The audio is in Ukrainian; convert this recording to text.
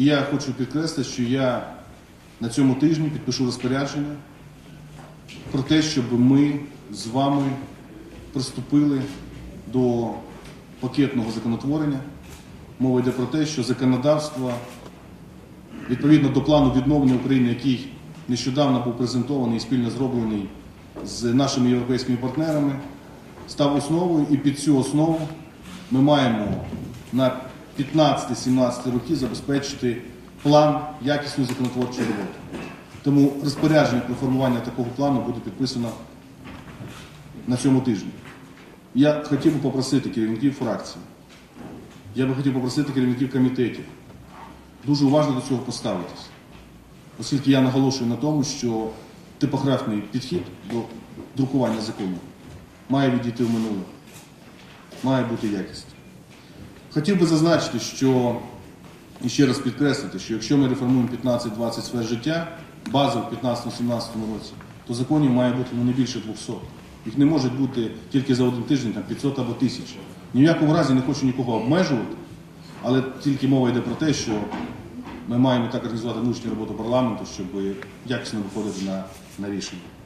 І я хочу підкреслити, що я на цьому тижні підпишу розпорядження про те, щоб ми з вами приступили до пакетного законотворення. Мова йде про те, що законодавство відповідно до плану відновлення України, який нещодавно був презентований і спільно зроблений з нашими європейськими партнерами, став основою, і під цю основу ми маємо на 15-17 роки забезпечити план якісної законотворчої роботи. Тому розпорядження про формування такого плану буде підписано на цьому тижні. Я хотів би попросити керівників фракцій, я би хотів попросити керівників комітетів дуже уважно до цього поставитись. Оскільки я наголошую на тому, що типографний підхід до друкування законів має відійти в минуле, має бути якість. Хотів би зазначити, що і ще раз підкреслити, що якщо ми реформуємо 15-20 сфер життя, базово в 15-17 році, то законів має бути ну, не більше 200. Їх не може бути тільки за один тиждень там, 500 або 1000. Ні в якому разі не хочу нікого обмежувати, але тільки мова йде про те, що ми маємо так організувати внутрішню роботу парламенту, щоб якісно виходити на, на рішення.